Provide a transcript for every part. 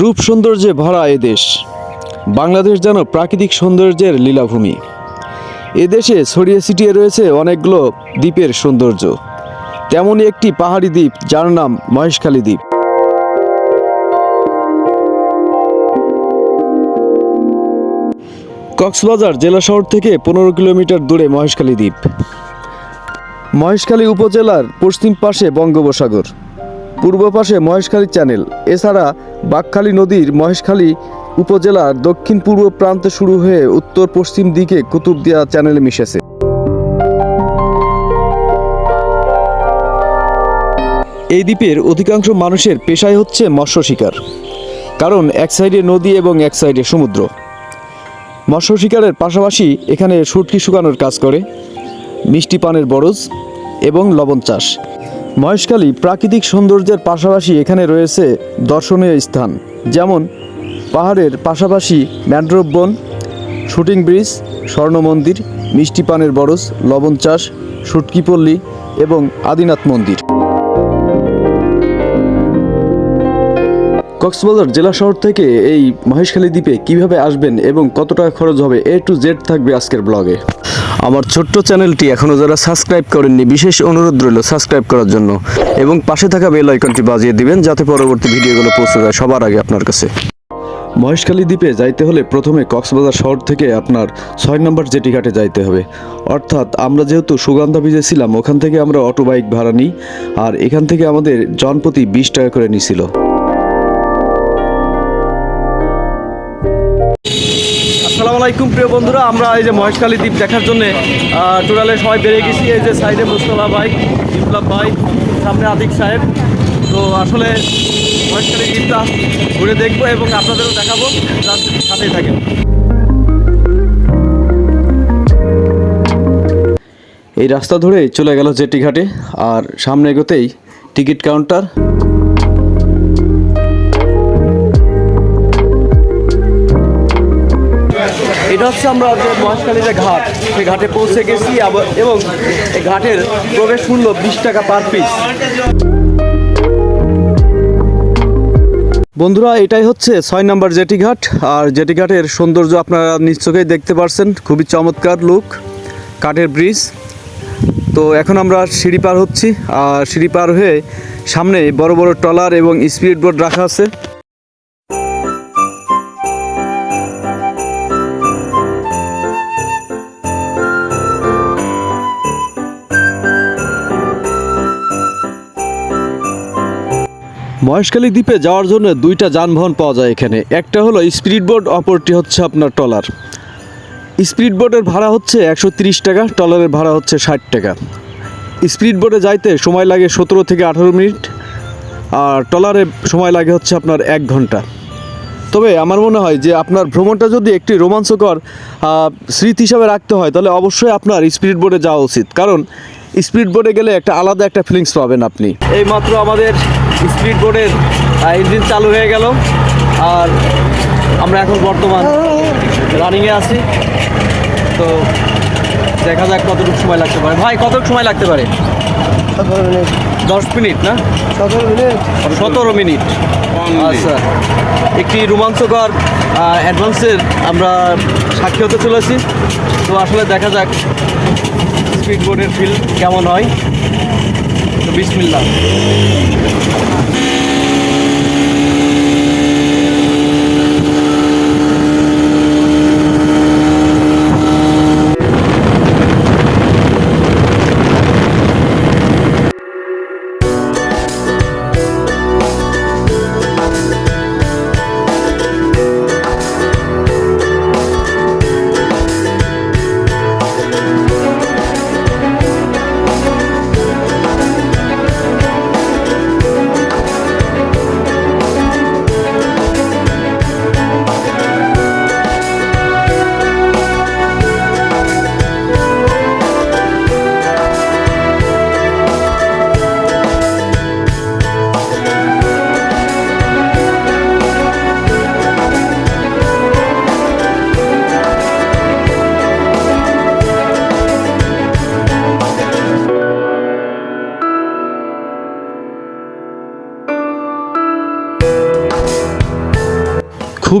রূপ সৌন্দর্যে ভরা এদেশ বাংলাদেশ যেন প্রাকৃতিক সৌন্দর্যের লীলাভূমি। এদেশে ছড়িয়ে ছিটিয়ে রয়েছে অনেকগুলো দ্বীপের সৌন্দর্য। তেমনই একটি পাহাড়ি দ্বীপ, যার নাম মহেশখালী দ্বীপ। কক্সবাজার জেলা শহর থেকে পনেরো কিলোমিটার দূরে মহেশখালী দ্বীপ। মহেশখালী উপজেলার পশ্চিম পাশে বঙ্গোপসাগর। পূর্ব পাশে মহেশখালী চ্যানেল। এছাড়া বাকখালী নদীর মহেশখালী উপজেলার দক্ষিণ পূর্ব প্রান্তে শুরু হয়ে উত্তর পশ্চিম দিকে কুতুবদিয়া চ্যানেলে মিশেছে। এই দ্বীপের অধিকাংশ মানুষের পেশাই হচ্ছে মৎস্য শিকার। কারণ এক সাইডে নদী এবং এক সাইডে সমুদ্র। মৎস্য শিকারের পাশাপাশি এখানে শুটকি শুকানোর কাজ করে, মিষ্টি পানের বরজ এবং লবণ চাষ। মহেশখালী প্রাকৃতিক সৌন্দর্যের পাশাপাশি এখানে রয়েছে দর্শনীয় স্থান, যেমন পাহাড়ের পাশাপাশি ম্যান্ড্রোভ বন, শুটিং ব্রিজ স্বর্ণ মন্দির মিষ্টি পানের বরজ, লবণ চাষ সুটকিপল্লী এবং আদিনাথ মন্দির। কক্সবাজার জেলা শহর থেকে এই মহেশখালী দ্বীপে কীভাবে আসবেন এবং কত টাকা খরচ হবে এ টু জেড থাকবে আজকের ব্লগে। আমার ছোট্ট চ্যানেলটি এখনও যারা সাবস্ক্রাইব করেননি বিশেষ অনুরোধ রইল সাবস্ক্রাইব করার জন্য। এবং পাশে থাকা বেল আইকনটি বাজিয়ে দিবেন যাতে পরবর্তী ভিডিওগুলো পৌঁছে যায় সবার আগে আপনার কাছে। মহেশখালী দ্বীপে যাইতে হলে প্রথমে কক্সবাজার শহর থেকে আপনার ছয় নম্বর জেটি ঘাটে যাইতে হবে। অর্থাৎ আমরা যেহেতু সুগন্ধা ব্রিজে ছিলাম ওখান থেকে আমরা অটো বাইক ভাড়া নিই আর এখান থেকে আমাদের জনপ্রতি বিশ টাকা করে নিছিল। আলাইকুম, প্রিয় বন্ধুরা। আমরা এই যে মহেশখালী দ্বীপ দেখার জন্য টোটালে সবাই বেড়ে গেছি। এই যে সাইডে মুস্তফা ভাই, বিপ্লব ভাই, সামনে আদিক সাহেব। তো আসলে মহেশখালী দ্বীপটা ঘুরে দেখব এবং আপনাদেরও দেখাবো। সাথেই থাকেন। এই রাস্তা ধরে চলে গেল জেটি ঘাটে আর সামনে এগোতেই টিকিট কাউন্টার। এটা হচ্ছে আমরা যে ঘাট, সেই ঘাটে পৌঁছে গেছি এবং এই ঘাটের প্রবেশ মূল্য বিশ টাকা পার পিস বন্ধুরা, এটাই হচ্ছে ছয় নম্বর জেটি ঘাট। আর জেটি ঘাটের সৌন্দর্য আপনারা নিশ্চয়ই দেখতে পারছেন। খুবই চমৎকার লুক কাঠের ব্রিজ তো এখন আমরা সিঁড়ি পার হচ্ছি। আর সিঁড়ি পার হয়ে সামনে বড় বড় ট্রলার এবং স্পিড বোর্ড রাখা আছে। মহেশখালী দ্বীপে যাওয়ার জন্য দুইটা যানবাহন পাওয়া যায় এখানে। একটা হলো স্পিড বোট অপরটি হচ্ছে আপনার ট্রলার। স্পিড বোটের ভাড়া হচ্ছে একশো টাকা, ট্রলারের ভাড়া হচ্ছে ষাট টাকা। স্পিড বোটে যাইতে সময় লাগে সতেরো থেকে আঠারো মিনিট, আর ট্রলারে সময় লাগে হচ্ছে আপনার এক ঘণ্টা। তবে আমার মনে হয় যে আপনার ভ্রমণটা যদি একটি রোমাঞ্চকর স্মৃতি হিসাবে রাখতে হয়, তাহলে অবশ্যই আপনার স্পিড বোটে যাওয়া উচিত। কারণ স্পিড বোটে গেলে একটা আলাদা একটা ফিলিংস পাবেন আপনি। এই মাত্র আমাদের স্পিড বোর্ডের ইঞ্জিন চালু হয়ে গেল। আর আমরা এখন বর্তমান রানিংয়ে আছি। তো দেখা যাক কতটুকু সময় লাগতে পারে। ভাই কতটুকু সময় লাগতে পারে? দশ মিনিট না? সতেরো মিনিট। সতেরো মিনিট। আচ্ছা। একটি রোমাঞ্চকর অ্যাডভান্সের আমরা সাক্ষী হতে চলেছি। তো আসলে দেখা যাক স্পিড বোর্ডের ফিল কেমন হয়। তো বিসমিল্লা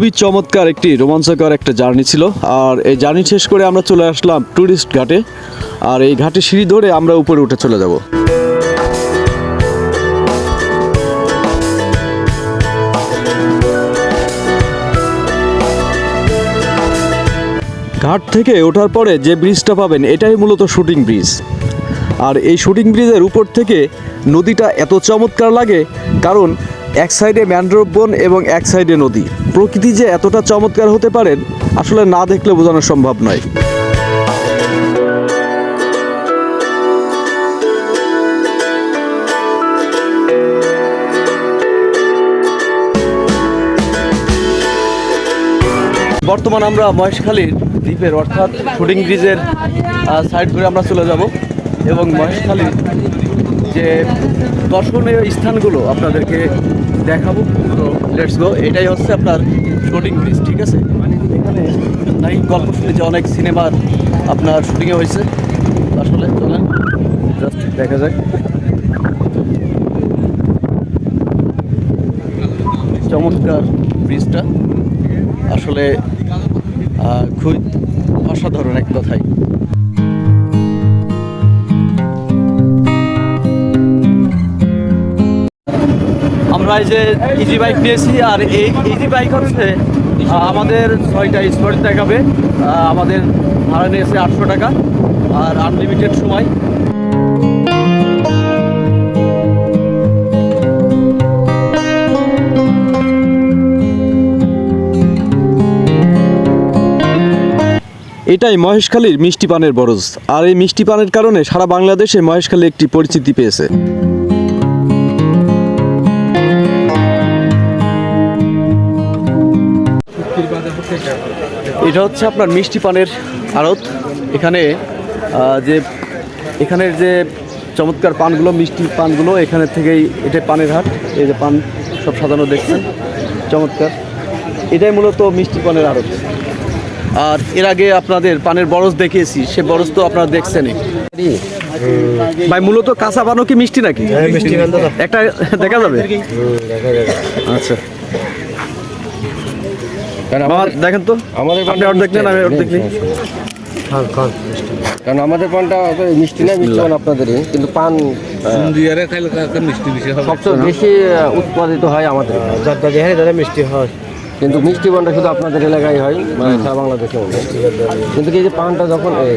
খুবই চমৎকার একটি রোমাঞ্চকর একটা জার্নি ছিল। আর এই জার্নি শেষ করে আমরা চলে আসলাম ট্যুরিস্ট ঘাটে। আর এই ঘাটে সিঁড়ি ধরে আমরা উপরে উঠে চলে যাব। ঘাট থেকে ওঠার পরে যে ব্রিজটা পাবেন, এটাই মূলত শুটিং ব্রিজ। আর এই শুটিং ব্রিজের উপর থেকে নদীটা এত চমৎকার লাগে, কারণ এক সাইডে ম্যানগ্রোভ বন এবং এক সাইডে নদী। প্রকৃতি যে এতটা চমৎকার হতে পারেন আসলে না দেখলে বোঝানো সম্ভব নয়। বর্তমান আমরা মহেশখালীর দ্বীপের, অর্থাৎ শুটিং ব্রিজের সাইড করে আমরা চলে যাব। এবং মহেশখালীর যে দর্শনীয় স্থানগুলো আপনাদেরকে দেখাবো। তো লেটস গো এটাই হচ্ছে আপনার শুটিং ব্রিজ ঠিক আছে? এখানে নাই, গল্প শুনেছি অনেক সিনেমার আপনার শুটিংয়ে হয়েছে। আসলে চলেন জাস্ট দেখা যাক। চমৎকার ব্রিজটা আসলে খুব অসাধারণ এক কথাই যে ইজি বাইক নিয়েছি, আর এই ইজি বাইক হচ্ছে আমাদের ছয়টা স্পট দেখাবে। আমাদের ভাড়া নিয়েছে আটশো টাকা, আর আনলিমিটেড সময়। এটাই মহেশখালীর মিষ্টি পানের বরজ। আর এই মিষ্টি পানের কারণে সারা বাংলাদেশে মহেশখালী একটি পরিচিতি পেয়েছে। এটা হচ্ছে আপনার মিষ্টি পানের আড়ত। এখানে যে এখানের যে চমৎকার পানগুলো মিষ্টি পানগুলো এখানে থেকেই এটা পানের হাট। এই যে পান সব সাজানো দেখছেন চমৎকার। এটাই মূলত মিষ্টি পানের আড়ত। আর এর আগে আপনাদের পানের বরজ দেখিয়েছি সে বরজ তো আপনারা দেখছেনই। ভাই মূলত কাঁচা পানও কি মিষ্টি নাকি? দাদা। একটা দেখা যাবে। আচ্ছা। আমার দেখেন তো। আমাদের আপনি অর্ধেক নেন আমি অর্ধেক নিই। কারণ আমাদের পানটা মিষ্টি না মিষ্টি পান আপনাদেরই কিন্তু পান সবচেয়ে বেশি উৎপাদিত হয় আমাদের। মিষ্টি হয়। কিন্তু মিষ্টি পানটা শুধু আপনাদের এলাকায় হয় মানে সারা বাংলাদেশে মধ্যে কিন্তু কি যে পানটা যখন এই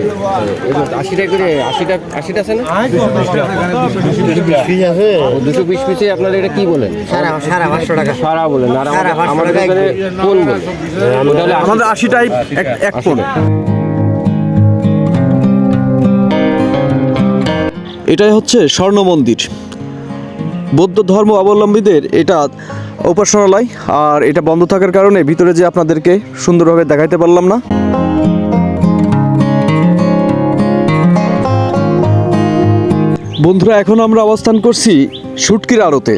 এই যে আশি টাকা করে আশিটা আশিটা আছে না? দুশো বিশ পিসে আপনারা এটা কি বলেন? সারা পাঁচশো টাকা। সারা বলেন আর আমাদের- এখানে কোন বলেন? আমাদের আশিটাই এক এটাই হচ্ছে স্বর্ণ মন্দির বৌদ্ধ ধর্ম অবলম্বীদের এটা উপাসনালয়, আর এটা বন্ধ থাকার কারণে ভিতরে যে আপনাদেরকে সুন্দরভাবে দেখাইতে পারলাম না। বন্ধুরা, এখন আমরা অবস্থান করছি শুটকির আড়তে।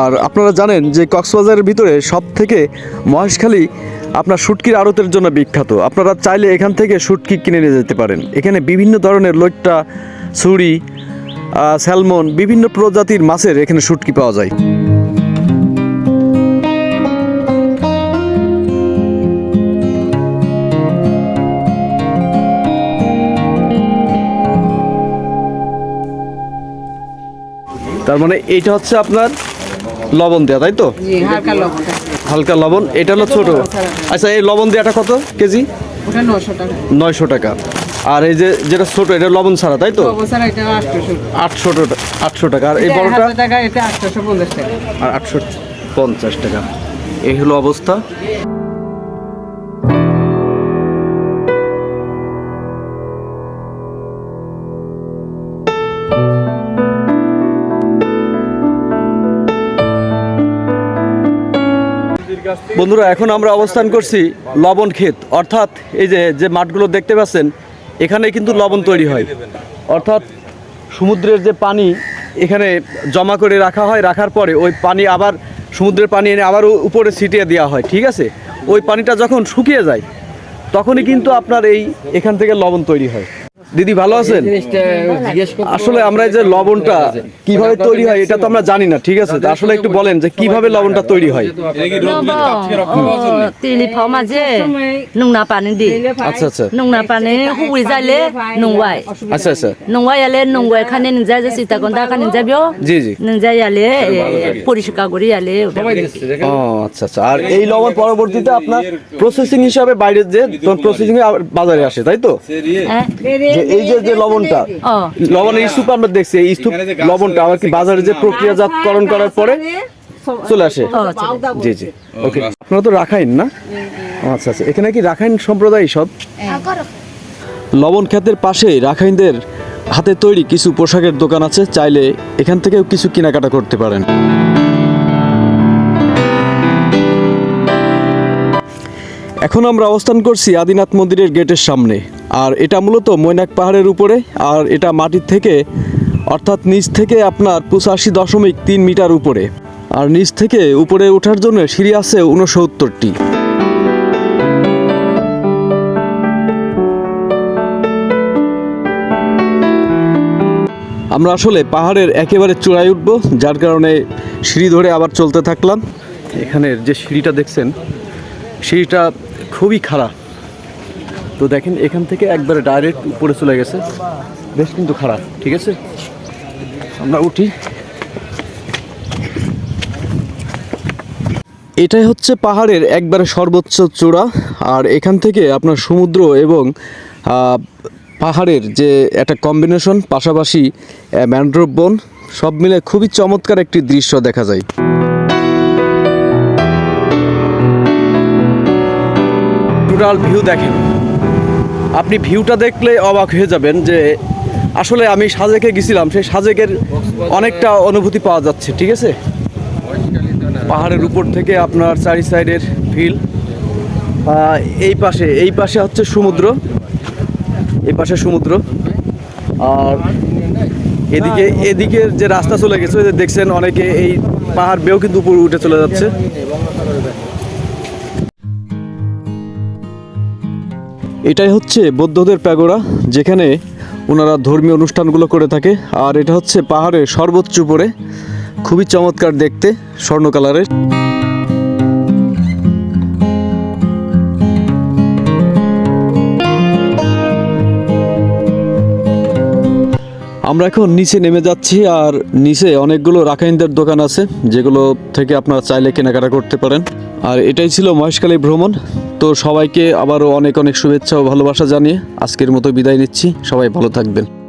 আর আপনারা জানেন যে কক্সবাজারের ভিতরে সব থেকে মহেশখালী আপনার শুটকির আড়তের জন্য বিখ্যাত। আপনারা চাইলে এখান থেকে শুটকি কিনে নিয়ে যেতে পারেন। এখানে বিভিন্ন ধরনের লইট্টা ছুরি স্যালমন, বিভিন্ন প্রজাতির মাছের এখানে শুটকি পাওয়া যায়। তার মানে এইটা হচ্ছে আপনার লবণ দেওয়া তাই তো? হালকা লবণ। এটা হলো ছোট। আচ্ছা এই লবণ দেওয়াটা কত কেজি? নয়শো টাকা। আর এই যে যেটা ছোট এটা লবণ ছাড়া তাই তো? এটা আটশো টাকা আটশো টাকা। আর এই এটা বড়টা? এটা আর আটশো পঞ্চাশ টাকা। এই হলো অবস্থা। বন্ধুরা, এখন আমরা অবস্থান করছি লবণ ক্ষেত। অর্থাৎ এই যে যে মাঠগুলো দেখতে পাচ্ছেন এখানে কিন্তু লবণ তৈরি হয়। অর্থাৎ সমুদ্রের যে পানি এখানে জমা করে রাখা হয়, রাখার পরে ওই পানি আবার, সমুদ্রের পানি এনে আবার উপরে ছিটিয়ে দেওয়া হয়, ঠিক আছে? ওই পানিটা যখন শুকিয়ে যায়, তখনই কিন্তু আপনার এই এখান থেকে লবণ তৈরি হয়। দিদি ভালো আছেন? আসলে আমরা এই যে লবণটা কীভাবে তৈরি হয় এটা তো আমরা জানি না ঠিক আছে? আসলে একটু বলেন যে কীভাবে লবণটা তৈরি হয়? মাঝে পানি দি আচ্ছা আচ্ছা। নুংনা পানি হুই যাইলে নুংওয়াই আচ্ছা আচ্ছা। নুংওয়াই আলে নুংওয়াই খানে নিজা যে খানে জি জি। আলে পরিষ্কার করি আলে ও আচ্ছা আচ্ছা। আর এই লবণ পরবর্তীতে আপনার প্রসেসিং হিসাবে বাইরে যে প্রসেসিং বাজারে আসে তাই তো? হ্যাঁ। এই যে যে লবণটা লবণের স্তূপ আমরা দেখছি এই স্তূপ লবণটা আবার কি বাজারে যে প্রক্রিয়াজাতকরণ করার পরে চলে আসে। জি জি। ওকে আপনারা তো রাখাইন না? আচ্ছা আচ্ছা। এখানে কি রাখাইন সম্প্রদায় সব? লবণ ক্ষেতের পাশে রাখাইনদের হাতে তৈরি কিছু পোশাকের দোকান আছে চাইলে এখান থেকেও কিছু কেনাকাটা করতে পারেন। এখন আমরা অবস্থান করছি আদিনাথ মন্দিরের গেটের সামনে। আর এটা মূলত মৈনাক পাহাড়ের উপরে, আর এটা মাটির থেকে, অর্থাৎ নিচ থেকে আপনার পঁচাশি দশমিক তিন মিটার উপরে। আর নিচ থেকে উপরে ওঠার জন্য সিঁড়ি আছে উনসত্তরটি আমরা আসলে পাহাড়ের একেবারে চূড়ায় উঠব, যার কারণে সিঁড়ি ধরে আবার চলতে থাকলাম। এখানের যে সিঁড়িটা দেখছেন, সিঁড়িটা খুবই খারাপ। তো দেখেন এখান থেকে একবারে ডাইরেক্ট উপরে চলে গেছে। বেশ কিন্তু খারাপ ঠিক আছে? আমরা উঠি। এটাই হচ্ছে পাহাড়ের একবারে সর্বোচ্চ চূড়া। আর এখান থেকে আপনার সমুদ্র এবং পাহাড়ের যে একটা কম্বিনেশন পাশাপাশি আহ, ম্যানগ্রোভ বন সব মিলে খুবই চমৎকার একটি দৃশ্য দেখা যায়। টোটাল ভিউ দেখেন। আপনি ভিউটা দেখলে অবাক হয়ে যাবেন যে আসলে আমি সাজেকে গেছিলাম, সেই সাজেকের অনেকটা অনুভূতি পাওয়া যাচ্ছে, ঠিক আছে? পাহাড়ের উপর থেকে আপনার চারি সাইডের ভিল এই পাশে এই পাশে হচ্ছে সমুদ্র, এই পাশে সমুদ্র। আর এদিকে এদিকে যে রাস্তা চলে গেছে দেখছেন অনেকে এই পাহাড় বেয়েও কিন্তু উপরে উঠে চলে যাচ্ছে। এটাই হচ্ছে বৌদ্ধদের প্যাগোড়া, যেখানে ওনারা ধর্মীয় অনুষ্ঠানগুলো করে থাকে। আর এটা হচ্ছে পাহাড়ের সর্বোচ্চ উপরে, খুবই চমৎকার দেখতে, স্বর্ণ কালারের। আমরা এখন নিচে নেমে যাচ্ছি, আর নিচে অনেকগুলো রাখাইনদের দোকান আছে, যেগুলো থেকে আপনারা চাইলে কেনাকাটা করতে পারেন। আর এটাই ছিল মহেশখালী ভ্রমণ। তো সবাইকে আবারও অনেক অনেক শুভেচ্ছা ও ভালোবাসা জানিয়ে আজকের মতো বিদায় নিচ্ছি। সবাই ভালো থাকবেন।